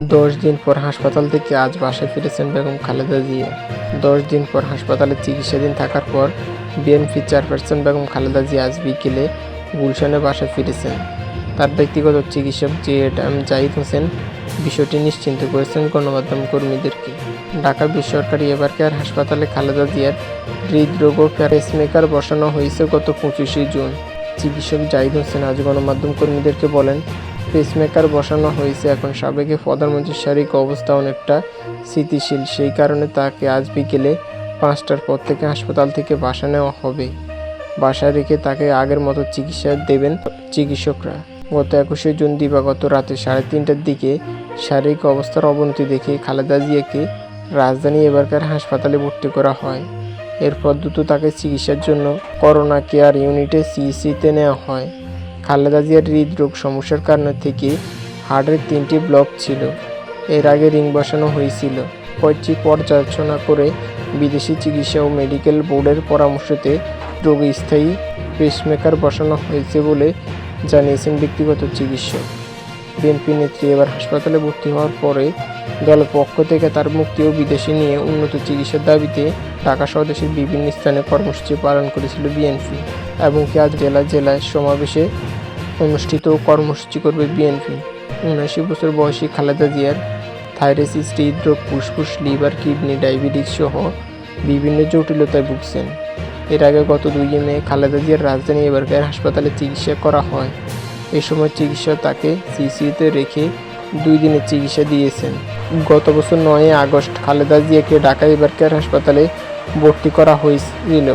দশ দিন পর হাসপাতাল থেকে আজ বাসায় ফিরেছেন বেগম খালেদা জিয়া। দশ দিন পর হাসপাতালে চিকিৎসাধীন থাকার পর বিএনপি চেয়ারপারসন বেগম খালেদা জিয়া আজ বিকেলে গুলশানে বাসায় ফিরেছেন। তার ব্যক্তিগত চিকিৎসক জেএড এম জাহিদ হোসেন বিষয়টি নিশ্চিন্ত করেছেন গণমাধ্যম কর্মীদেরকে। ঢাকা বেসরকারি এবার কেয়ার হাসপাতালে খালেদা জিয়ার হৃদরোগ প্যারেসমেকার বসানো হয়েছে গত পঁচিশে জুন। চিকিৎসক জাহিদ হোসেন আজ গণমাধ্যম কর্মীদেরকে বলেন পেসমেকার বসানো হয়েছে। এখন সাবেকে প্রধানমন্ত্রীর শারীরিক অবস্থা অনেকটা স্থিতিশীল। সেই কারণে তাকে আজ বিকেলে পাঁচটার পর থেকে হাসপাতাল থেকে বাসা নেওয়া হবে। বাসায় রেখে তাকে আগের মতো চিকিৎসা দেবেন চিকিৎসকরা। গত একুশে জুন দিবাগত রাতে সাড়ে তিনটার দিকে শারীরিক অবস্থার অবনতি দেখে খালেদা জিয়াকে রাজধানী এবারকার হাসপাতালে ভর্তি করা হয়। এরপর দ্রুত তাকে চিকিৎসার জন্য করোনা কেয়ার ইউনিটে সিইসিতে নেওয়া হয়। খালেদা জিয়ার হৃদরোগ সমস্যার কারণে থেকে হার্টের তিনটি ব্লক ছিল। এর আগে রিং বসানো হয়েছিল। কয়েকটি পর্যালোচনা করে বিদেশি চিকিৎসা ও মেডিকেল বোর্ডের পরামর্শতে রোগী স্থায়ী পেসমেকার বসানো হয়েছে বলে জানিয়েছেন ব্যক্তিগত চিকিৎসক। বিএনপি নেত্রী এবার হাসপাতালে ভর্তি হওয়ার পরে দলের পক্ষ থেকে তার মুক্তি ও বিদেশে নিয়ে উন্নত চিকিৎসার দাবিতে ঢাকা সহ দেশের বিভিন্ন স্থানে কর্মসূচি পালন করেছিল বিএনপি। এবং কি আজ জেলা জেলায় সমাবেশে অনুষ্ঠিত কর্মসূচি করবে বিএনপি উনআশি বছর বয়সী খালেদা জিয়ার থাইরোসিস হৃদরোগ, ফুসফুস, লিভার, কিডনি, ডায়াবেটিস সহ বিভিন্ন জটিলতায় ভুগছেন। এর আগে গত দুই মে খালেদা জিয়ার রাজধানী এবারকার হাসপাতালে চিকিৎসা করা হয়। এ সময় চিকিৎসা তাকে সিসিউতে রেখে দুই দিনের চিকিৎসা দিয়েছেন। গত বছর নয় আগস্ট খালেদা জিয়াকে ঢাকা এবারকার হাসপাতালে ভর্তি করা হয়েছিল।